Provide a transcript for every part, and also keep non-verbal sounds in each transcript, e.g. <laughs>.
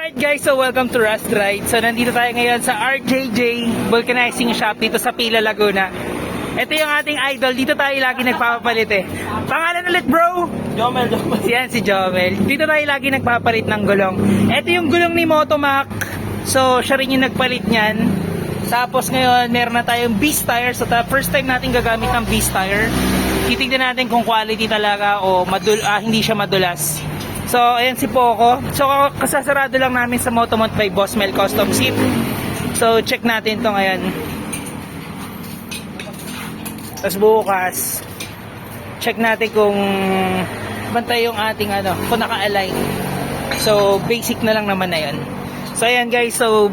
Alright guys, so welcome to Rust Ride. So nandito tayo ngayon sa RJJ Vulcanizing Shop dito sa Pila, Laguna. Ito yung ating idol. Dito tayo lagi nagpapapalit eh. Pangalan ulit bro? Jomel, Jomel. Yan si Jomel. Dito tayo lagi nagpapalit ng gulong. Ito yung gulong ni Motomac. So siya rin yung nagpalit niyan. Tapos ngayon, meron na tayong Beast tire. So first time natin gagamit ng Beast tire. Titignan natin kung quality talaga o madul ah, hindi siya madulas. So, ayan si Poco. So, kasasarado lang namin sa Motomont by Boss Mel Custom Ship. So, check natin to ngayon. Tapos bukas, check natin kung bantay yung ating ano, kung naka-align. So, basic na lang naman na yun. So, ayan guys. So,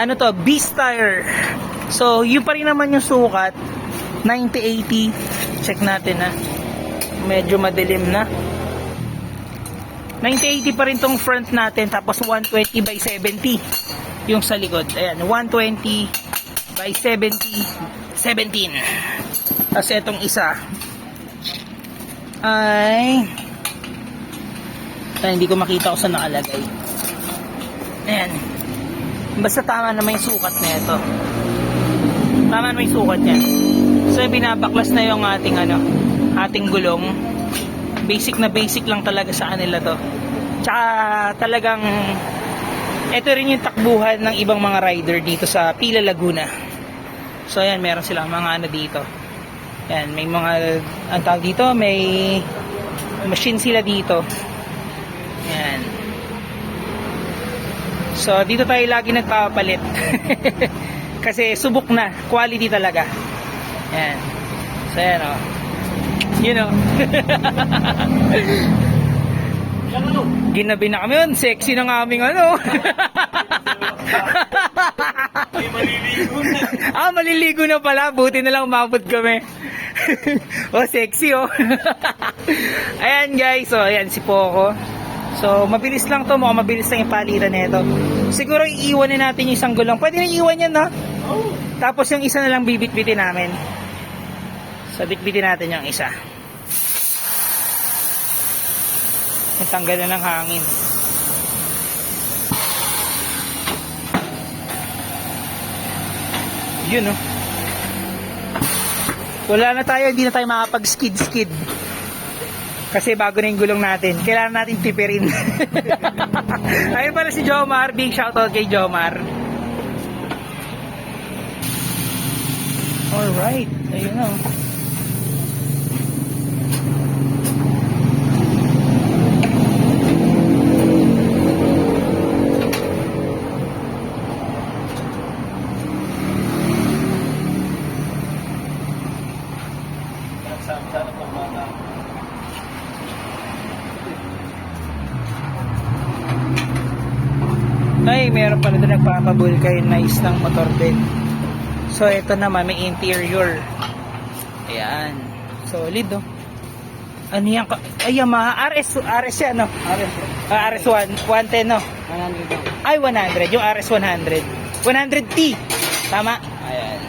ano to, Beast Tire. So, yun pa rin naman yung sukat. 90-80. Check natin ha. Medyo madilim na. 90-80 pa rin tong front natin. Tapos 120 by 70 yung sa likod. Ayan, 120 by 70 17. Tapos itong isa ay ay, hindi ko makita kung saan nakalagay. Ayan. Basta tama na may sukat na ito. Tama na may sukat niya. So, binabaklas na yung ating ano, ating gulong. Basic na basic lang talaga sa kanila to. Tsaka talagang ito rin yung takbuhan ng ibang mga rider dito sa Pila Laguna. So, ayan, meron silang mga ano dito. Ayan, may mga, ang tawag dito, may machine sila dito. Ayan. So, dito tayo lagi nagpapalit. <laughs> Kasi subok na. Quality talaga. Ayan. So, ayan o. You know. <laughs> Ginabi na kami yun. Sexy ng aming ano. Na. <laughs> ah, maliligo na pala. Buti na lang umabot kami. <laughs> oh, sexy oh. ayan guys. So, ayan si Poco. So, mabilis lang to. Mukhang mabilis lang yung palitan nito. Siguro iiwanin natin yung isang gulong. Pwede na iiwan yan, no? Oh. Tapos yung isa na lang bibit-bitin namin. So, bitbitin natin yung isa. Yung tanggal na ng hangin. Yun, no? Wala na tayo, hindi na tayo makapag-skid-skid. Kasi bago na yung gulong natin. Kailangan natin tipirin. <laughs> Ayun pala si Jomar. Big shoutout kay Jomar. Alright. Ayun na. Meron pala doon nagpapabulkanize ng motor din. So, ito naman, may interior. Ayan. Solid, oh. Ano yan? Ay, Yamaha. RS, RS yan, no? Ares, Ah, RS1, 110, no? 100 lang. Ay, 100. Yung RS100. 100T. Tama? Ayan.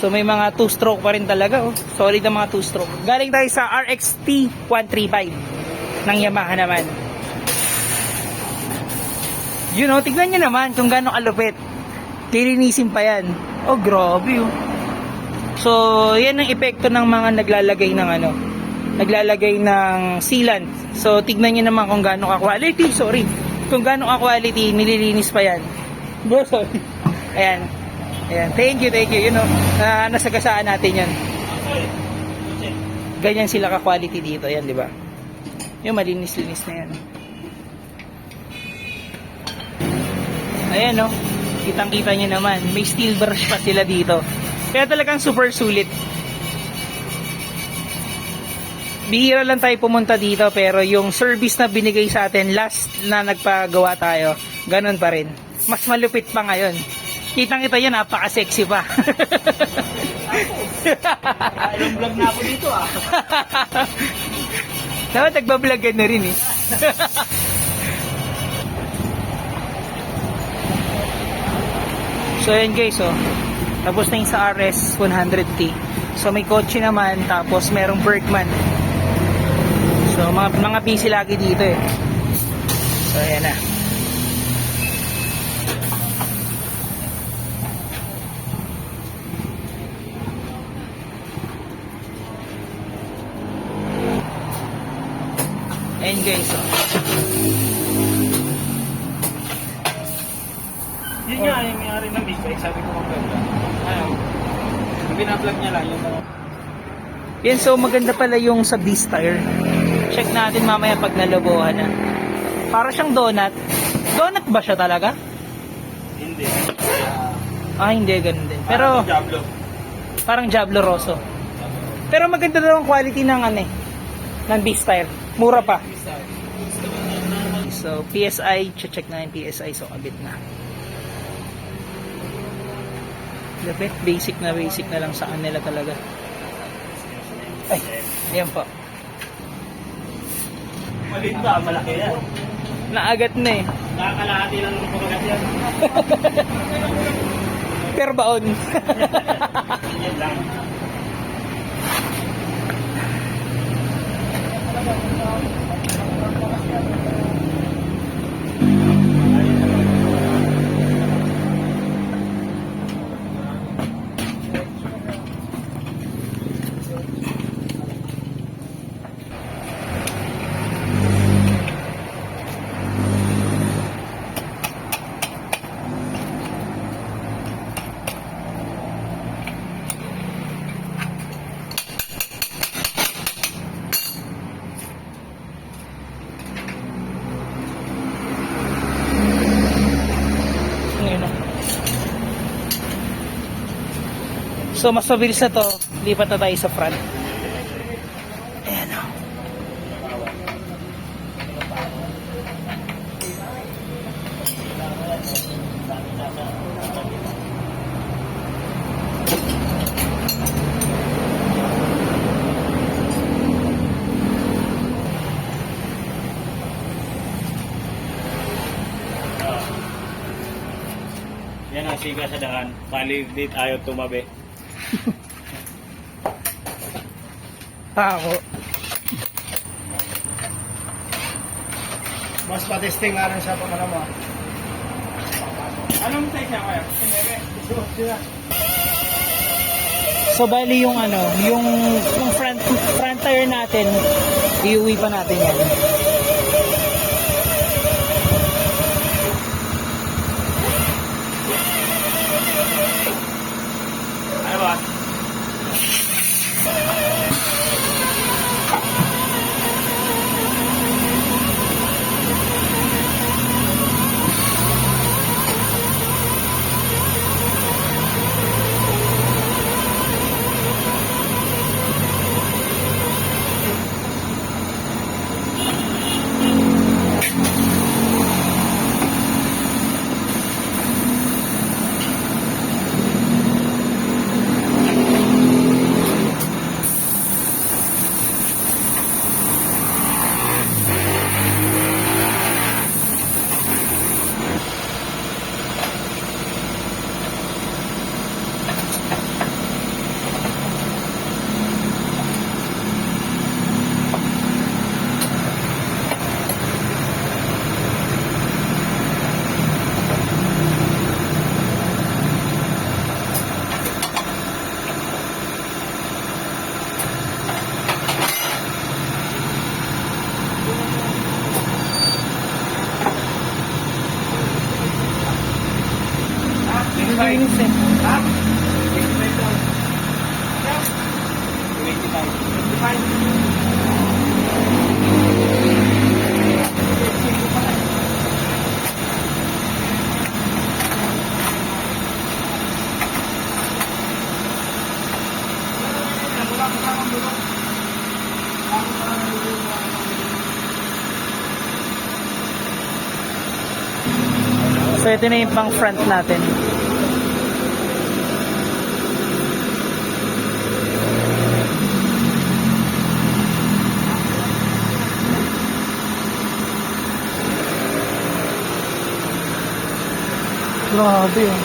So, may mga 2-stroke pa rin talaga, oh. Solid ang mga 2-stroke. Galing tayo sa RXT 135 ng Yamaha naman. You know, tignan nyo naman kung gaano kalupit. Kilinisin pa yan. Oh, grabe, oh. So, yan ang epekto ng mga naglalagay ng ano, naglalagay ng sealant. So, tignan nyo naman kung gaano ka-quality. Sorry. Kung gaano ka-quality, nililinis pa yan. Bro, sorry. Ayan. Ayan. Thank you, thank you. You know, na nasagasaan natin yan. Ganyan sila ka-quality dito. Yan, di ba? Yung malinis-linis na yan. Ayan, no? Kitang-kita nyo naman. May steel brush pa sila dito. Kaya talagang super sulit. Bihira lang tayo pumunta dito pero yung service na binigay sa atin last na nagpagawa tayo, ganun pa rin. Mas malupit pa ngayon. Kitang-kita yan, napaka-sexy pa. Ilang vlog na ako dito ah. <laughs> Dapat nagbablog na rin eh. <laughs> So ayan guys, oh. Tapos na yung sa RS 100T. So may kotse naman, tapos merong Bergman. So mga, mga busy lagi dito eh. So ayan na. Ayan guys, oh. Yun nga, yung may-ari ng bike, sabi ko maganda. Ayaw. Yung binablog niya lang, mga... Yan, so maganda pala yung sa Beast Tire. Check natin mamaya pag nalubuhan na. Para siyang donut. Donut ba siya talaga? Hindi. Ah, hindi, ganun din. Pero, Diablo. parang Diablo Rosso. Pero maganda daw ang quality ng ano eh, ng Beast Tire. Mura pa. So, PSI, check na yung PSI. So, kabit na. Lapit, basic na basic na lang sa kanila talaga. Ay, ayan po. Maliit ba? Malaki yan. Naagat na eh. Nakakalahati lang ng pagagat yan. <laughs> Per baon. <laughs> Yan lang. Ngayon na. So, mas mabilis na to. Lipat na tayo sa front. Ayan o. Yan ang siga sa daan. Bali, di tayo tumabi. Tako. Mas patesting nga rin siya pag ano mo. Anong tayo siya kaya? So, bali yung ano, yung, yung front, front tire natin, iuwi pa natin yan. So, ito na yung pang front natin. Grabe oh.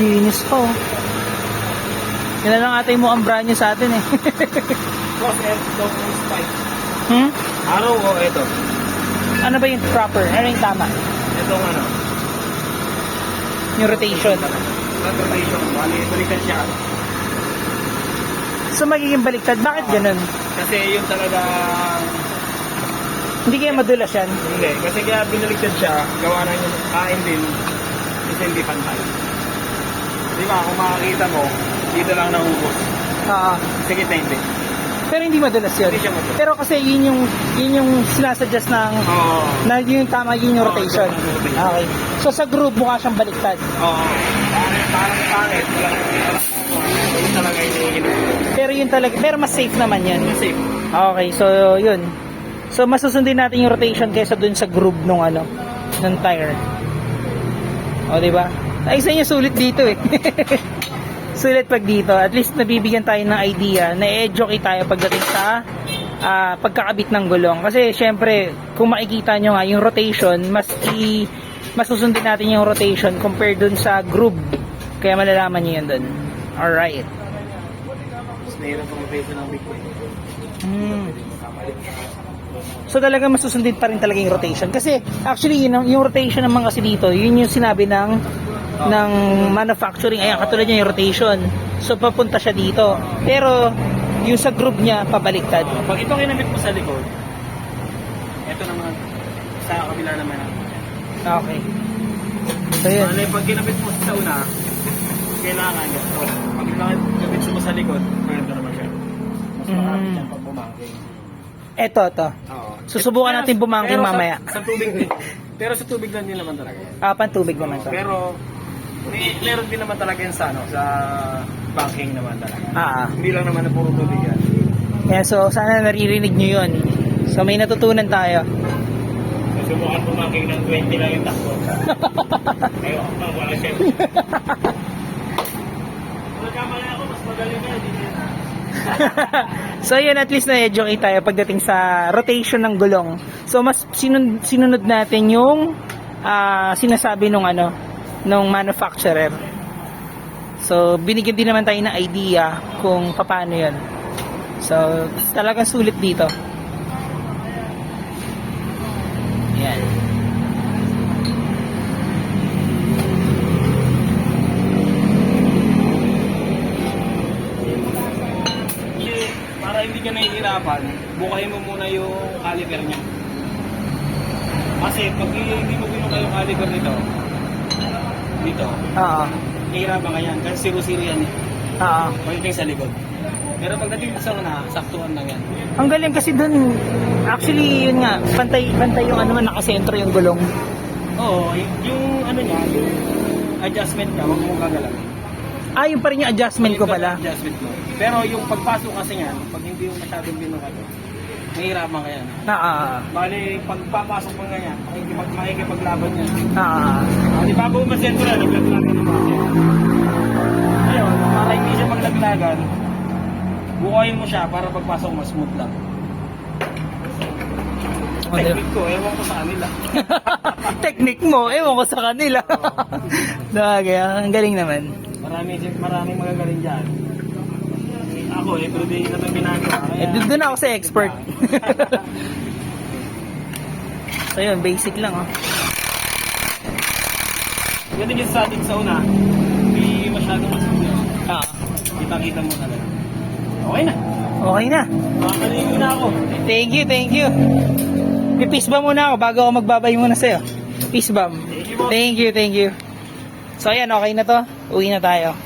Linis oh. Yan lang ata yung mukhang brand sa atin eh. Boss, ito yung spike. hmm? Araw o ito? Ano ba yung proper? Ano yung tama? Itong ano? Yung rotation. Not rotation. Bali, balikan siya. So magiging baliktad. Bakit ganun? Kasi yung talagang Hindi kaya madulas yan. Hindi, kasi kaya binaligtad siya, gawa na yung kain din, kasi hindi pantay. Di ba, kung makakita mo, dito lang nahubos. Ah, Sa gitna hindi. Pero hindi madulas yun. Hindi siya madulas. Pero kasi yun yung, yun yung sinasuggest ng, Oo. na yun yung tama, yun yung Oo, rotation. tama yung rotation. Okay. So sa group, mukha siyang baliktad. Oo. Parang, parang pangit. Yun talaga yung. Pero yun talaga, pero mas safe naman yan. Safe. Okay, so yun. So masusundin natin yung rotation kaysa dun sa groove nung ano, ng tire. O, di ba? Ay, sa inyo sulit dito eh. <laughs> sulit pag dito. At least nabibigyan tayo ng idea, na-educate tayo pagdating sa ah, pagkakabit ng gulong. Kasi syempre, kung makikita nyo nga, yung rotation, mas i masusundin natin yung rotation compared dun sa groove. Kaya malalaman nyo yun dun. Alright. Mas nahirap ang rotation ng big. Hmm. So talaga masusundin pa rin talaga yung rotation. Kasi actually yun, yung rotation naman kasi dito, yun yung sinabi ng ng manufacturing. Ayan, katulad niya yung rotation. So papunta siya dito. Pero yung sa group niya, pabaliktad. Pag ito kinamit mo sa likod, ito naman, sa kabila naman. Okay. So yun. Yung pag kinabit mo sa una, kailangan ito. Pag kinabit mo sa likod, ganito naman siya. Mas marami Mm. siyang pag bumangking. Eto, to. Oo. Susubukan natin bumangking pero sa- mamaya. Sa, tubig din. Pero sa tubig lang din naman talaga. Ah, pantubig naman to. Pero may, meron din naman talaga yan sa ano, sa banking naman talaga. Ah, ah. Hindi lang naman na puro tubig yan. Yan, so sana naririnig nyo yun. So may natutunan tayo. Subukan bumangking ng 20 lang yung takbo. <laughs> Ayaw pa, wala siya. <laughs> Nagkamali ako, mas magaling yan. Hindi na. <laughs> so yun, at least na-educate tayo pagdating sa rotation ng gulong. So mas sinun- sinunod natin yung ah, sinasabi nung ano, nung manufacturer. So binigyan din naman tayo ng idea kung paano yun. So talagang sulit dito. Bukayin mo muna yung caliper niya. Kasi pag hindi mo binukay yung caliper nito, dito, Oo. nahihirapan ka yan. Kasi zero-zero yan eh. Oo. Pagdating sa likod. Pero pagdating sa una, saktuhan lang yan. Ang galing kasi dun, actually yun nga, pantay, pantay yung ano man, nakasentro yung gulong. Oo, y- yung ano niya, yung adjustment ka, huwag mo gagalawin. Ah, yung pa rin yung adjustment ko Yung pala. Adjustment mo. Pero yung pagpasok kasi niyan, pag hindi mo masyadong binukay, nahihirapan ka yan. Na, ah, Bali, pagpapasok mo ganyan, makikipag, makikipaglaban yan. ah, Ah, di bago mo sentro na, naglaglagan ng bakit. Ayun, para hindi siya maglaglagan, bukayin mo siya para pagpasok mas smooth lang. O, di- Technique ko, ewan ko sa kanila. <laughs> Technique mo, ewan ko sa kanila. Dagay, <laughs> ang galing naman. Marami, maraming magagaling dyan. Ako, everyday na ito ginagawa. Eh, doon doon ako sa expert. <laughs> so yun, basic lang oh. Ganun yung sa atin sa una, hindi masyadong masusunod. Ah, Kita-kita mo talaga. Okay na. okay na. Makakaligo na ako. Thank you, thank you. Pipis ba muna ako bago ako magbabay muna sa'yo? Peace bomb. Thank you, thank you. So ayan, okay na to. Uwi na tayo.